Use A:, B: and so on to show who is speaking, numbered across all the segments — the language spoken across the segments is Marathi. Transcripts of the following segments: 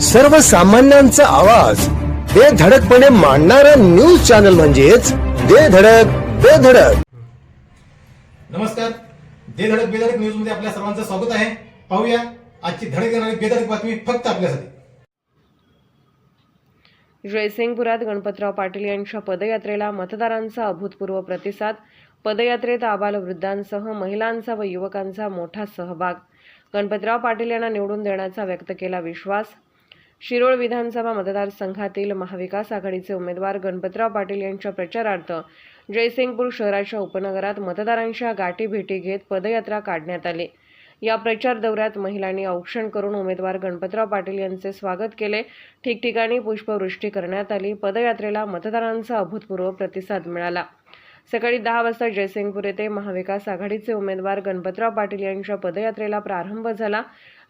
A: सर्वसामान्यांचा आवाज. बेधडकपणे मांडणारा न्यूज चॅनल म्हणजेच बेधडक बेधडक
B: नमस्कार. दे धडक बेधडक न्यूजमध्ये आपल्या सर्वांचं स्वागत आहे. पाहूया आजची धडक देणारी बेधडक बातमी फक्त आपल्यासाठी.
C: जयसिंगपुरात गणपतराव पाटील यांच्या पदयात्रेला मतदारांचा अभूतपूर्व प्रतिसाद. पदयात्रेत आबालवृद्धांसह महिलांचा व युवकांचा मोठा सहभाग. गणपतराव पाटील यांना निवडून देण्याचा व्यक्त केला विश्वास. शिरोळ विधानसभा मतदारसंघातील महाविकास आघाडीचे उमेदवार गणपतराव पाटील यांच्या प्रचारार्थ जयसिंगपूर शहराच्या उपनगरात मतदारांच्या गाठीभेटी घेत पदयात्रा काढण्यात आली. या प्रचार दौऱ्यात महिलांनी औक्षण करून उमेदवार गणपतराव पाटील यांचे स्वागत केले. ठिकठिकाणी पुष्पवृष्टी करण्यात आली. पदयात्रेला मतदारांचा अभूतपूर्व प्रतिसाद मिळाला. सकाळी दहा वाजता जयसिंगपूर येथे महाविकास आघाडीचे उमेदवार गणपतराव पाटील यांच्या पदयात्रेला प्रारंभ झाला.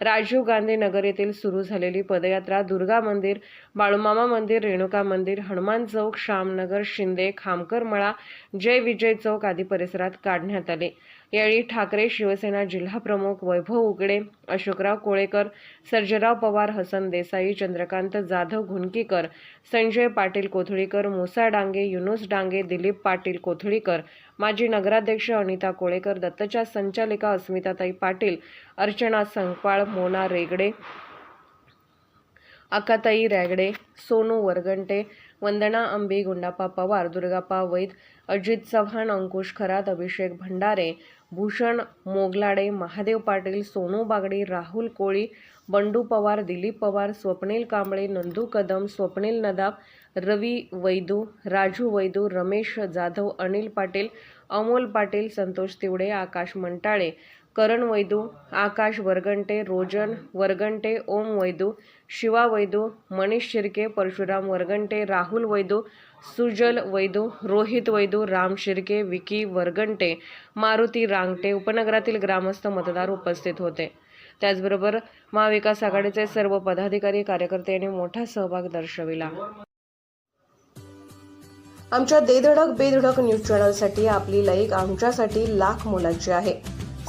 C: राजीव गांधी नगर येथील सुरू झालेली पदयात्रा दुर्गा मंदिर बाळूमामा मंदिर रेणुका मंदिर हनुमान चौक श्यामनगर शिंदे खामकर मळा जय विजय चौक आदी परिसरात काढण्यात आले. यावेळी ठाकरे शिवसेना जिल्हा प्रमुख वैभव उगडे अशोकराव कोळेकर सर्जेराव पवार हसन देसाई चंद्रकांत जाधव घुनकीकर संजय पाटील कोथळीकर मुसा डांगे युनुस डांगे दिलीप पाटील कोथळीकर माजी नगराध्यक्ष अनिता कोळेकर दत्तच्या संचालिका अस्मिताताई पाटील अर्चना संकपाळ मोना रेगडे अकाताई रॅगडे सोनू वरगंटे वंदना अंबी गुंडापा पवार दुर्गापा वैद अजित चव्हाण अंकुश खरात अभिषेक भंडारे भूषण मोगलाडे महादेव पाटील सोनू बागडी राहुल कोळी बंडू पवार दिलीप पवार स्वप्नील कांबळे नंदू कदम स्वप्नील नदाब रवी वैदू राजू वैदू रमेश जाधव अनिल पाटील अमोल पाटील संतोष तिवडे आकाश मंटाळे करण वैदू आकाश वरगंटे रोजन वरगंटे ओम वैदू शिवा वैदू मनीष शिर्के परशुराम वरगंटे राहुल वैदू सुजल वैदू रोहित वैदू राम शिर्के विकी वरगंटे मारुती रांगटे उपनगरातील ग्रामस्थ मतदार उपस्थित होते. त्याचबरोबर महाविकास आघाडीचे सर्व पदाधिकारी कार्यकर्ते यांनी मोठा सहभाग दर्शविला. आमच्या देधडक बेधडक न्यूज चॅनलसाठी आपली लाईक आमच्यासाठी लाख मोलाची आहे.